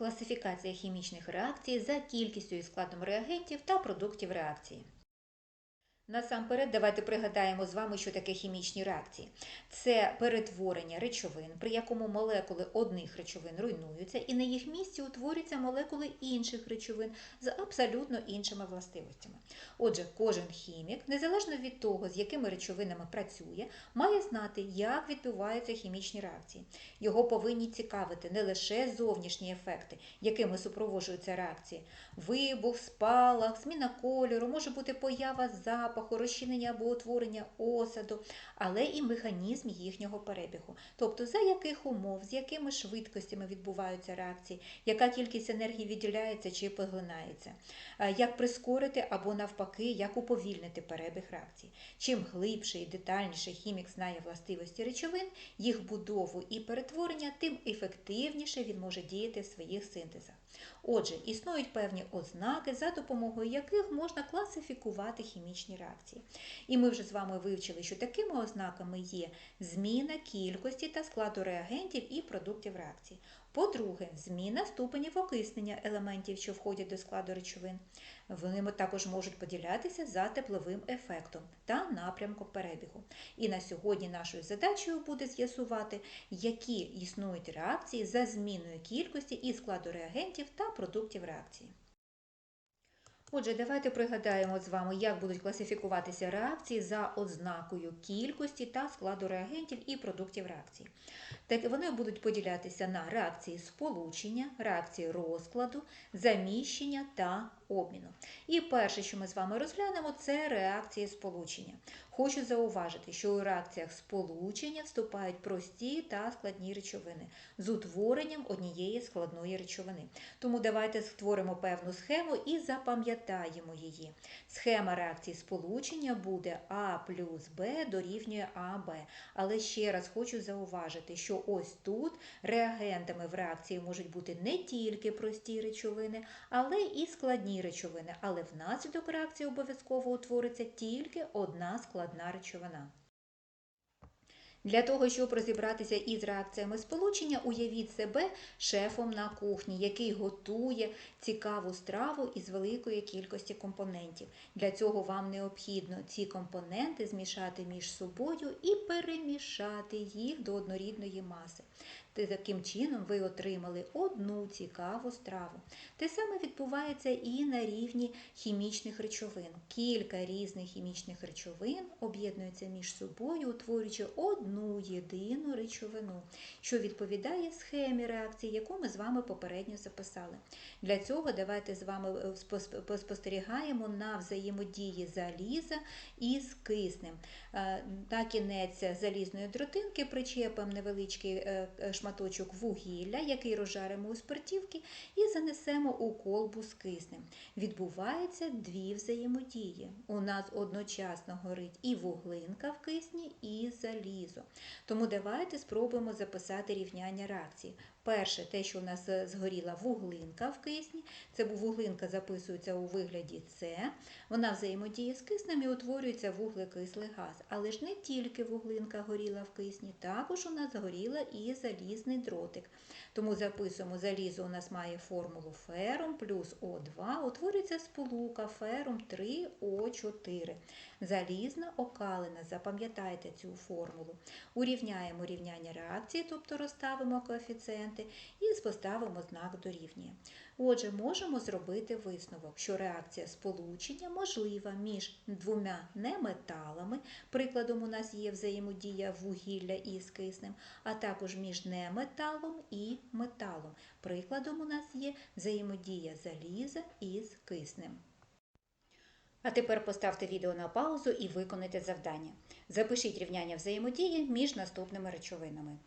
Класифікація хімічних реакцій за кількістю і складом реагентів та продуктів реакції. Насамперед, давайте пригадаємо з вами, що таке хімічні реакції. Це перетворення речовин, при якому молекули одних речовин руйнуються, і на їх місці утворюються молекули інших речовин з абсолютно іншими властивостями. Отже, кожен хімік, незалежно від того, з якими речовинами працює, має знати, як відбуваються хімічні реакції. Його повинні цікавити не лише зовнішні ефекти, якими супроводжуються реакції: вибух, спалах, зміна кольору, може бути поява запаху, розчинення або утворення осаду, але і механізм їхнього перебігу. Тобто, за яких умов, з якими швидкостями відбуваються реакції, яка кількість енергії відділяється чи поглинається, е, як прискорити або навпаки, як уповільнити перебіг реакцій. Чим глибше і детальніше хімік знає властивості речовин, їх будову і перетворення, тим ефективніше він може діяти в своїх синтезах. Отже, існують певні ознаки, за допомогою яких можна класифікувати хімічні реакції. І ми вже з вами вивчили, що такими ознаками є зміна кількості та складу реагентів і продуктів реакції. По-друге, зміна ступенів окиснення елементів, що входять до складу речовин. Вони також можуть поділятися за тепловим ефектом та напрямком перебігу. І на сьогодні нашою задачею буде з'ясувати, які існують реакції за зміною кількості і складу реагентів та продуктів реакції. Отже, давайте пригадаємо з вами, як будуть класифікуватися реакції за ознакою кількості та складу реагентів і продуктів реакції. Так вони будуть поділятися на реакції сполучення, реакції розкладу, заміщення та обміну. І перше, що ми з вами розглянемо, це реакції сполучення. Хочу зауважити, що у реакціях сполучення вступають прості та складні речовини з утворенням однієї складної речовини. Тому давайте створимо певну схему і запам'ятаємо її. Схема реакції сполучення буде А плюс Б дорівнює АБ. Але ще раз хочу зауважити, що ось тут реагентами в реакції можуть бути не тільки прості речовини, але і складні речовини. Але внаслідок реакції обов'язково утвориться тільки одна складна речовина. Для того, щоб розібратися із реакціями сполучення, уявіть себе шефом на кухні, який готує цікаву страву із великої кількості компонентів. Для цього вам необхідно ці компоненти змішати між собою і перемішати їх до однорідної маси. Таким чином ви отримали одну цікаву страву. Те саме відбувається і на рівні хімічних речовин. Кілька різних хімічних речовин об'єднуються між собою, утворюючи одну єдину речовину, що відповідає схемі реакції, яку ми з вами попередньо записали. Для цього давайте з вами е, спостерігаємо на взаємодії заліза із киснем. Е, на кінець залізної дротинки причепимо невеличкий е, шматочок вугілля, який розжаримо у спиртівки, і занесемо у колбу з киснем. Відбуваються дві взаємодії. У нас одночасно горить і вуглинка в кисні, і залізо. Тому давайте спробуємо записати рівняння реакції. Перше, те, що у нас е, згоріла вуглинка в кисні, це вуглинка записується у вигляді С, вона взаємодіє з киснем і утворюється вуглекислий газ. Але ж не тільки вуглинка горіла в кисні, також у нас згоріла і залізний дротик. Тому записуємо, залізо у нас має формулу ферум плюс О2, утворюється сполука ферум 3О4. Залізна окалина, запам'ятайте цю формулу. Урівняємо рівняння реакції, тобто розставимо коефіцієнти і поставимо знак дорівнює. Отже, можемо зробити висновок, що реакція сполучення можлива між двома неметалами, прикладом у нас є взаємодія вугілля із киснем, а також між неметалом і металом. Прикладом у нас є взаємодія заліза із киснем. А тепер поставте відео на паузу і виконайте завдання. Запишіть рівняння взаємодії між наступними речовинами.